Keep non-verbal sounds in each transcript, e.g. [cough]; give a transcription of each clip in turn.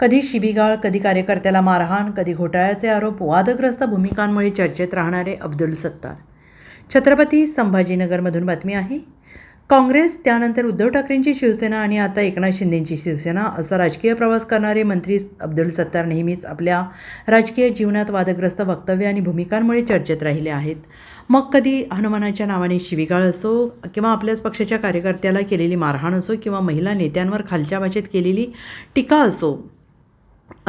कधी शिबिगाळ कधी कार्यकर्त्याला मारहाण कधी घोटाळ्याचे आरोप वादग्रस्त भूमिकांमुळे चर्चेत राहणारे अब्दुल सत्तार. छत्रपती संभाजीनगरमधून बातमी आहे. काँग्रेस त्यानंतर उद्धव ठाकरेंची शिवसेना आणि आता एकनाथ शिंदेंची शिवसेना असा राजकीय प्रवास करणारे मंत्री अब्दुल सत्तार नेहमीच आपल्या राजकीय जीवनात वादग्रस्त वक्तव्य आणि भूमिकांमुळे चर्चेत राहिले आहेत. मग कधी हनुमानाच्या नावाने शिवीगाळ असो किंवा आपल्याच पक्षाच्या कार्यकर्त्याला केलेली मारहाण असो किंवा महिला नेत्यांवर खालच्या भाषेत केलेली टीका असो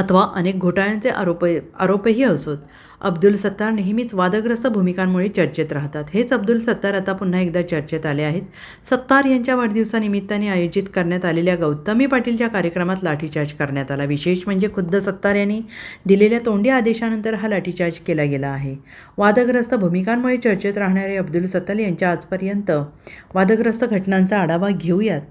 अथवा अनेक घोटाळ्यांचे आरोप आरोपही असोत. अब्दुल सत्तार नेहमीच वादग्रस्त भूमिकांमुळे चर्चेत राहतात. हेच अब्दुल सत्तार आता पुन्हा एकदा चर्चेत आले आहेत. सत्तार यांच्या वाढदिवसानिमित्ताने आयोजित करण्यात आलेल्या गौतमी पाटीलच्या कार्यक्रमात लाठीचार्ज करण्यात आला. विशेष म्हणजे खुद्द सत्तार यांनी दिलेल्या तोंडी आदेशानंतर हा लाठीचार्ज केला गेला आहे. वादग्रस्त भूमिकांमुळे चर्चेत राहणारे अब्दुल सत्तार यांच्या आजपर्यंत वादग्रस्त घटनांचा आढावा घेऊयात.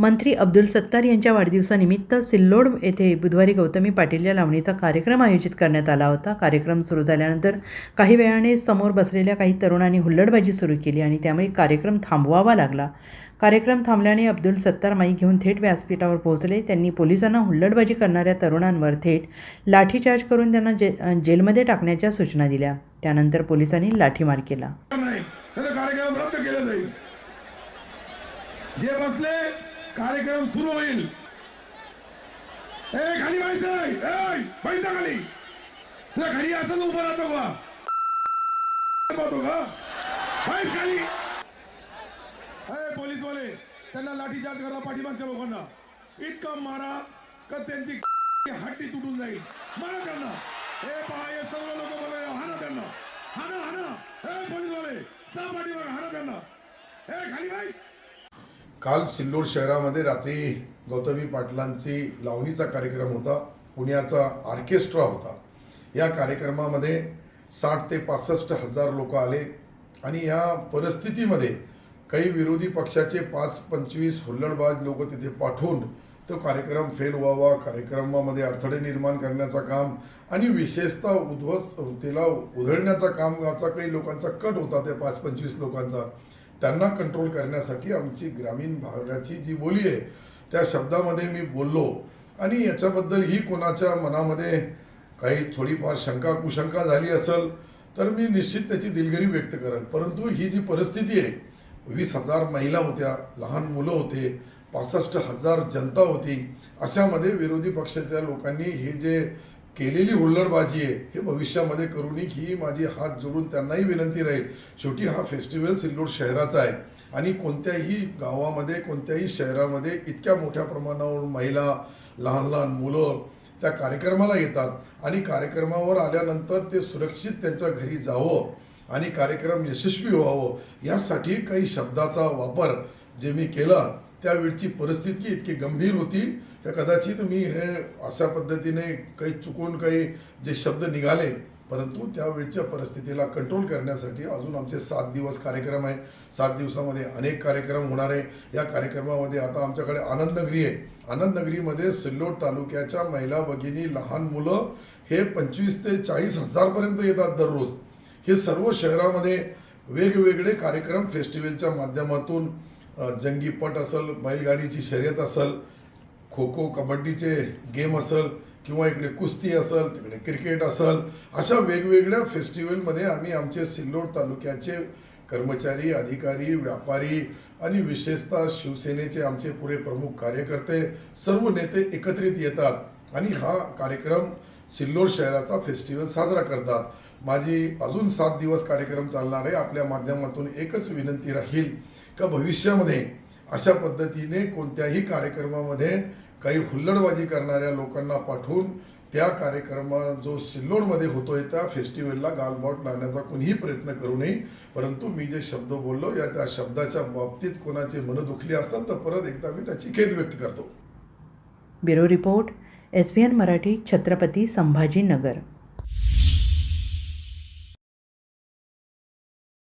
मंत्री अब्दुल सत्तार यांच्या वाढदिवसानिमित्त सिल्लोड येथे बुधवारी गौतमी पाटील या लावणीचा कार्यक्रम आयोजित करण्यात आला होता. कार्यक्रम सुरू झाल्यानंतर काही वेळाने समोर बसलेल्या काही तरुणांनी हुल्लडबाजी सुरू केली आणि त्यामुळे कार्यक्रम थांबवावा लागला. कार्यक्रम थांबल्याने अब्दुल सत्तार माई घेऊन थेट व्यासपीठावर पोहोचले. त्यांनी पोलिसांना हुल्लडबाजी करणाऱ्या तरुणांवर थेट लाठीचार्ज करून त्यांना जे जेलमध्ये टाकण्याच्या सूचना दिल्या. त्यानंतर पोलिसांनी लाठीमार केला. कार्यक्रम रद्द केला जाईल. जे बसले कार्यक्रम सुरू होईल. ए खाली व्हायचं ए पैसा खाली. तुला खाली असं उभं राहतो का? पाहतो का? बैस खाली. ए पोलीसवाले त्यांना लाठीचार्ज करा पाठीमागच्या लोकांना. इतका मारा का त्यांची [laughs] हड्डी तुटून जाईल. मारा त्यांना. हे पहा हे सर्व लोक बोला हाना त्यांना. हाना हाना हे पोलीसवाले जा पाठीमाग हाना त्यांना. हे खाली व्हायच काल सिल्लोड शहरामध्ये रात्री गौतमी पाटलांची लावणीचा कार्यक्रम होता. पुण्याचा ऑर्केस्ट्रा होता. या कार्यक्रमामध्ये साठ ते पासष्ट हजार लोक आले आणि या परिस्थितीमध्ये काही विरोधी पक्षाचे पाच पंचवीस हुल्लडबाज लोक तिथे पाठवून तो कार्यक्रम फेल व्हावा कार्यक्रमामध्ये अडथळे निर्माण करण्याचा काम आणि विशेषतः उद्ध्वस्त त्याला उधळण्याचा कामाचा काही लोकांचा कट होता त्या पाच पंचवीस लोकांचा. त्यांना कंट्रोल करण्यासाठी आमची ग्रामीण भागाची जी बोली आहे त्या शब्दामध्ये मी बोललो. आणि याच्याबद्दल ही कोणाच्या मनामध्ये काही थोडीफार शंका कुशंका झाली असेल तर मी निश्चित त्याची दिलगिरी व्यक्त करेन. परंतु ही जी परिस्थिती आहे वीस हजार महिला होत्या लहान मुलं होते पासष्ट हजार जनता होती अशामध्ये विरोधी पक्षाच्या लोकांनी हे जे केलेली हुल्लडबाजी आहे. हे भविष्यामध्ये करू नये ही माझी हात जोडून त्यांनाही विनंती राहील. शेवटी हा फेस्टिवल सिल्लोड शहराचा आहे. आणि कोणत्याही गावामध्ये कोणत्याही शहरामध्ये इतक्या मोठ्या प्रमाणावर महिला लहान लहान मुलं त्या कार्यक्रमाला येतात. आणि कार्यक्रमावर आल्यानंतर ते सुरक्षित त्यांच्या घरी जावं आणि कार्यक्रम यशस्वी व्हावं यासाठी काही शब्दाचा वापर जे मी केला त्यावेळची परिस्थिती इतकी गंभीर होती. तर कदाचित मी हे अशा पद्धतीने काही चुकून काही जे शब्द निघाले परंतु त्यावेळच्या परिस्थितीला कंट्रोल करण्यासाठी अजून आमचे सात दिवस कार्यक्रम आहे. सात दिवसामध्ये अनेक कार्यक्रम होणार आहे. या कार्यक्रमामध्ये आता आमच्याकडे आनंदनगरी आहे. आनंदनगरीमध्ये सिल्लोड तालुक्याच्या महिला भगिनी लहान मुलं हे पंचवीस ते चाळीस हजारपर्यंत येतात दररोज. हे सर्व शहरामध्ये वेगवेगळे कार्यक्रम फेस्टिवलच्या माध्यमातून जंगीपट जंगी पट असेल बैलगाडीची शर्यत असेल खो खो कबड्डीचे गेम असेल किंवा इकडे कुस्ती असेल तिकडे क्रिकेट असेल अशा वेगवेगळ्या फेस्टिवलमध्ये आम्ही आमचे सिल्लोड तालुक्याचे कर्मचारी अधिकारी व्यापारी आणि विशेषतः शिवसेनेचे आमचे पुरे प्रमुख कार्यकर्ते सर्व नेते एकत्रित येतात आणि हा कार्यक्रम सिल्लोड शहराचा फेस्टिवल साजरा करतात. माझी अजून सात दिवस कार्यक्रम चालणार आहे. आपल्या माध्यमातून एकच विनंती राहील का भविष्यामध्ये अशा पद्धतीने कोणत्याही कार्यक्रमामध्ये काही हुल्लडबाजी करणाऱ्या लोकांना पाठवून त्या कार्यक्रमा जो सिल्लोडमध्ये होतोय त्या फेस्टिवलला गालबॉट लावण्याचा कोणीही प्रयत्न करू नये. परंतु मी जे शब्द बोललो या त्या शब्दाच्या बाबतीत कोणाचे मन दुखली असतात तर परत एकदा मी त्याची खेद व्यक्त करतो. Bureau report S B N Marathi Chhatrapati Sambhajinagar.